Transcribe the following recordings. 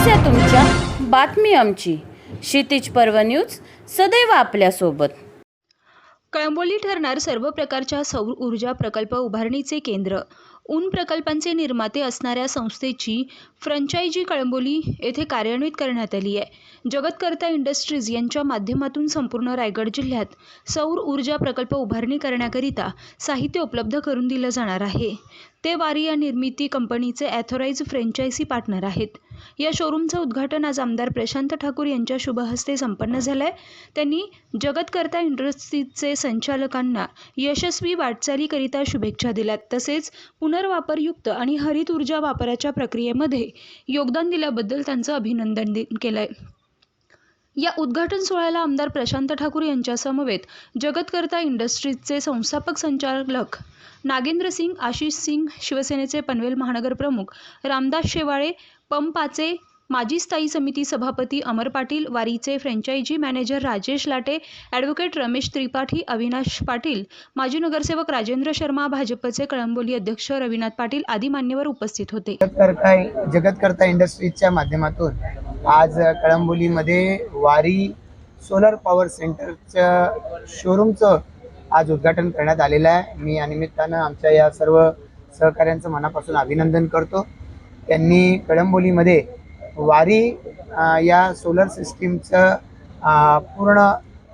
समस्या तुमच्या बातमी आमची. क्षितिज पर्व न्यूज सदैव आपल्यासोबत. कळंबोली ठरणार सर्व प्रकारच्या सौर ऊर्जा प्रकल्प उभारणीचे केंद्र. ऊन प्रकल्पांचे निर्माते असणाऱ्या संस्थेची फ्रँचायझी कळंबोली येथे कार्यान्वित करण्यात आली आहे. जगतकर्ता इंडस्ट्रीज यांच्या माध्यमातून संपूर्ण रायगड जिल्ह्यात सौर ऊर्जा प्रकल्प उभारणी करण्याकरिता साहित्य उपलब्ध करून दिलं जाणार आहे. ते वारी या निर्मिती कंपनीचे ॲथोराईज फ्रँचायझी पार्टनर आहेत. या शोरूमचं उद्घाटन आज आमदार प्रशांत ठाकूर यांच्या शुभहस्ते संपन्न झालं आहे त्यांनी जगतकर्ता इंडस्ट्रीजचे संचालकांना यशस्वी वाटचालीकरिता शुभेच्छा दिल्यात. तसेच पुनर्वापरयुक्त आणि हरित ऊर्जा वापराच्या प्रक्रियेमध्ये योगदान दिल्याबद्दल त्यांचं अभिनंदन दि- केलं आहे या उद्घाटन सोहळ्याला आमदार प्रशांत ठाकूर यांच्यासमवेत जगतकर्ता इंडस्ट्रीजचे संस्थापक संचालक नागेंद्र सिंग आशिष सिंग शिवसेनेचे पनवेल महानगर प्रमुख रामदास शेवाळे पंपाचे माजी स्थायी समिती सभापती Amar Patil वारीचे franchisee manager Rajesh Late advocate Ramesh Tripathi Avinash Patil माजी नगरसेवक राजेंद्र शर्मा भाजपचे कळंबोली अध्यक्ष रविनाथ पाटील आदी मान्यवर उपस्थित होते. जगतकर्ता जगतकर्ता इंडस्ट्रीजच्या माध्यमातून आज कळंबोलीमध्ये वारी सोलर पॉवर सेंटरच्या शोरूमचं आज उद्घाटन करण्यात आलेलं आहे. मी या निमित्तानं आमच्या या सर्व सहकाऱ्यांचं मनापासून अभिनंदन करतो. त्यांनी कळंबोलीमध्ये वारी या सोलर सिस्टीमचं पूर्ण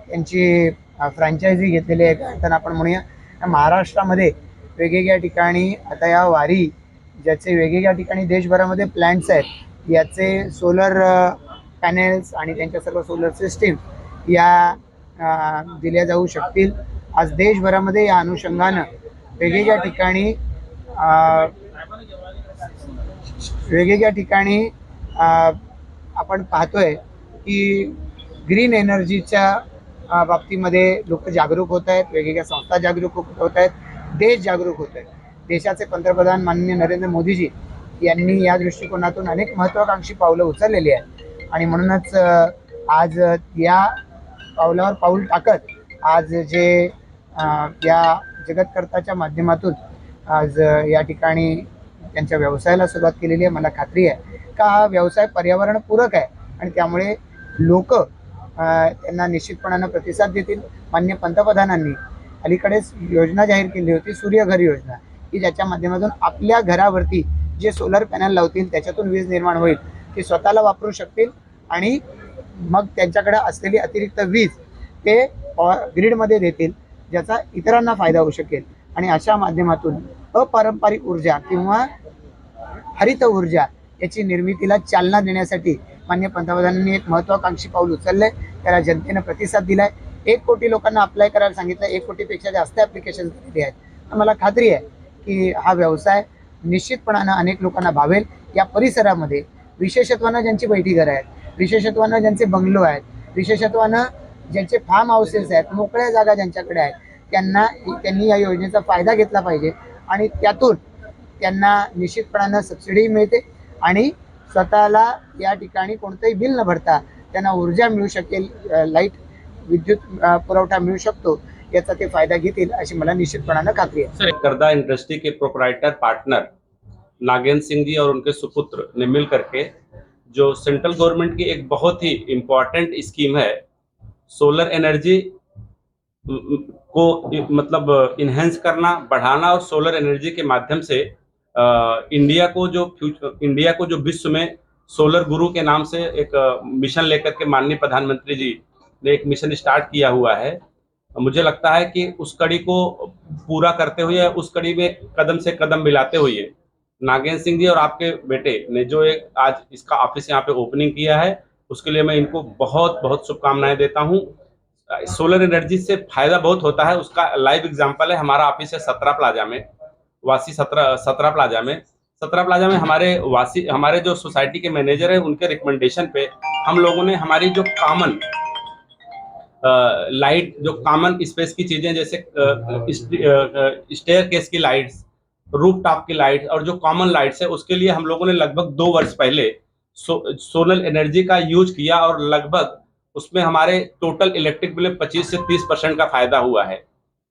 त्यांची फ्रँचायझी घेतलेली आहे. तर आपण म्हणूया महाराष्ट्रामध्ये वेगवेगळ्या ठिकाणी आता या वारी ज्याचे वेगवेगळ्या ठिकाणी देशभरामध्ये प्लॅन्ट्स आहेत याचे सोलर पॅनेल्स आणि त्यांच्या सर्व सोलर सिस्टीम या दिल्या जाऊ शकतील. आज देशभरामध्ये या अनुषंगानं वेगवेगळ्या ठिकाणी वेगवेगळ्या ठिकाणी आपण पाहतोय की ग्रीन एनर्जीच्या बाबतीमध्ये लोक जागरूक होत आहेत वेगवेगळ्या संस्था जागरूक होत आहेत देश जागरूक होत आहेत. देशाचे पंतप्रधान माननीय नरेंद्र मोदीजी यांनी या दृष्टिकोनातून अनेक महत्त्वाकांक्षी पावलं उचललेली आहेत. आणि म्हणूनच आज या पावलावर पाऊल टाकत आज जे या जगतकर्ताच्या माध्यमातून आज या ठिकाणी त्यांच्या व्यवसायाला सुरुवात केलेली आहे मला खात्री आहे. इतका हा व्यवसाय पर्यावरणपूरक आहे आणि त्यामुळे लोक त्यांना निश्चितपणानं प्रतिसाद देतील. मान्य पंतप्रधानांनी अलीकडेच योजना जाहीर केली होती सूर्यघर योजना की ज्याच्या माध्यमातून आपल्या घरावरती जे सोलर पॅनल लावतील त्याच्यातून वीज निर्माण होईल ते स्वतःला वापरू शकतील आणि मग त्यांच्याकडे असलेली अतिरिक्त वीज ते ग्रीडमध्ये देतील ज्याचा इतरांना फायदा होऊ शकेल. आणि अशा माध्यमातून अपारंपरिक ऊर्जा किंवा हरित ऊर्जा याची निर्मितीला चालना देण्यासाठी मान्य पंतप्रधानांनी एक महत्वाकांक्षी पाऊल उचललंय. त्याला जनतेनं प्रतिसाद दिलाय. एक कोटी लोकांना अप्लाय करायला सांगितलं एक कोटीपेक्षा जास्त ॲप्लिकेशन दिली आहेत. मला खात्री आहे की हा व्यवसाय निश्चितपणानं अनेक लोकांना भावेल. या परिसरामध्ये विशेषत्वानं ज्यांची बैठी घरं आहेत विशेषत्वानं ज्यांचे बंगलो आहेत विशेषत्वानं ज्यांचे फार्म हाऊसेस आहेत मोकळ्या जागा ज्यांच्याकडे आहेत त्यांना त्यांनी या योजनेचा फायदा घेतला पाहिजे आणि त्यातून त्यांना निश्चितपणानं सबसिडी मिळते. आणि स्वतःला या ठिकाणी कोणतंही बिल न भरता त्यांना ऊर्जा मिळू शकेल लाइट विद्युत पुरवठा मिळू शकतो याचा ते फायदा घेतील अशी मला निश्चितपणानं खात्री आहे. सर करदा इंडस्ट्री के प्रोपराइटर पार्टनर नागेंद्र सिंह जी और उनके सुपुत्र ने मिल करके जो सेंट्रल गवर्नमेंट की एक बहुत ही इम्पोर्टेंट स्कीम है सोलर एनर्जी को मतलब इन्हेंस करना बढ़ाना और सोलर एनर्जी के माध्यम से इंडिया को जो फ्यूचर इंडिया को जो विश्व में सोलर गुरु के नाम से एक मिशन लेकर के माननीय प्रधानमंत्री जी ने एक मिशन स्टार्ट किया हुआ है। मुझे लगता है कि उस कड़ी को पूरा करते हुए उस कड़ी में कदम से कदम मिलाते हुए नागेंद्र सिंह जी और आपके बेटे ने जो एक आज इसका ऑफ़िस यहाँ पे ओपनिंग किया है, उसके लिए मैं इनको बहुत बहुत शुभकामनाएँ देता हूँ। सोलर एनर्जी से फ़ायदा बहुत होता है। उसका लाइव एग्ज़ाम्पल है, हमारा ऑफ़िस है सत्रह प्लाजा में। वासी सत्रह सत्रह प्लाजा में। सत्रह प्लाजा में हमारे वासी हमारे जो सोसाइटी के मैनेजर हैं उनके रिकमेंडेशन पे हम लोगों ने हमारी जो कॉमन लाइट जो कॉमन स्पेस की चीज़ें जैसे स्टेयर केस की लाइट्स रूफ टॉप की लाइट और जो कॉमन लाइट्स है उसके लिए हम लोगों ने लगभग दो वर्ष पहले सो, सोलर एनर्जी का यूज़ किया और लगभग उसमें हमारे टोटल इलेक्ट्रिक बिल में पच्चीस से तीस परसेंट का फ़ायदा हुआ है।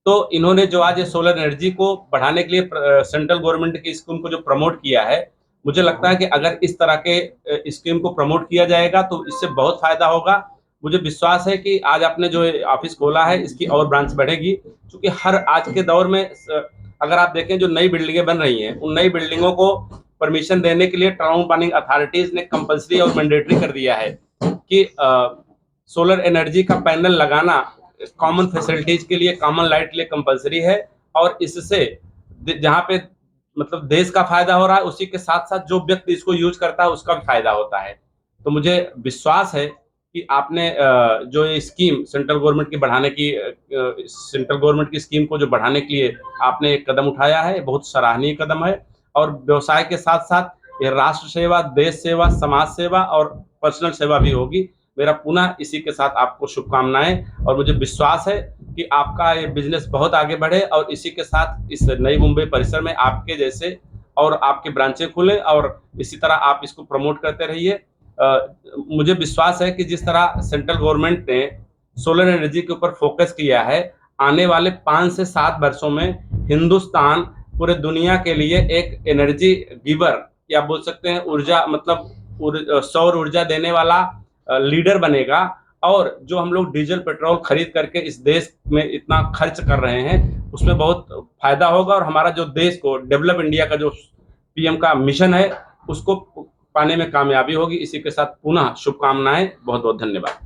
तो इन्होंने जो आज सोलर एनर्जी को बढ़ाने के लिए सेंट्रल गवर्नमेंट की स्कीम को जो प्रमोट किया है, मुझे लगता है कि अगर इस तरह के स्कीम को प्रमोट किया जाएगा तो इससे बहुत फ़ायदा होगा। मुझे विश्वास है कि आज आपने जो ऑफ़िस खोला है, इसकी और ब्रांच बढ़ेगी, क्योंकि हर आज के दौर में अगर आप देखें जो नई बिल्डिंगें बन रही हैं, उन नई बिल्डिंगों को परमिशन देने के लिए टाउन प्लानिंग अथॉरिटीज ने कंपलसरी और मैंडेटरी कर दिया है कि सोलर एनर्जी का पैनल लगाना कॉमन फैसिलिटीज़ के लिए कॉमन लाइट के लिए कंपलसरी है और इससे जहाँ पे मतलब देश का फ़ायदा हो रहा है, उसी के साथ साथ जो व्यक्ति इसको यूज़ करता है, उसका भी फ़ायदा होता है। तो मुझे विश्वास है कि आपने जो ये स्कीम सेंट्रल गवर्नमेंट की बढ़ाने की सेंट्रल गवर्नमेंट की स्कीम को जो बढ़ाने के लिए आपने एक कदम उठाया है, बहुत सराहनीय कदम है और व्यवसाय के साथ साथ ये राष्ट्र सेवा, देश सेवा, समाज सेवा और पर्सनल सेवा भी होगी। मेरा पुनः इसी के साथ आपको शुभकामनाएँ और मुझे विश्वास है कि आपका ये बिज़नेस बहुत आगे बढ़े और इसी के साथ इस नई मुंबई परिसर में आपके जैसे और आपके ब्रांचें खुले और इसी तरह आप इसको प्रमोट करते रहिए। मुझे विश्वास है कि जिस तरह सेंट्रल गवर्नमेंट ने सोलर एनर्जी के ऊपर फोकस किया है, आने वाले पाँच से सात वर्षों में हिंदुस्तान पूरे दुनिया के लिए एक एनर्जी गिवर या बोल सकते हैं ऊर्जा मतलब सौर ऊर्जा देने वाला लीडर बनेगा और जो हम लोग डीजल, पेट्रोल खरीद करके इस देश में इतना खर्च कर रहे हैं, उसमें बहुत फ़ायदा होगा और हमारा जो देश को, डेवलप इंडिया का जो पीएम का मिशन है, उसको पाने में कामयाबी होगी। इसी के साथ पुनः शुभकामनाएँ। बहुत बहुत धन्यवाद।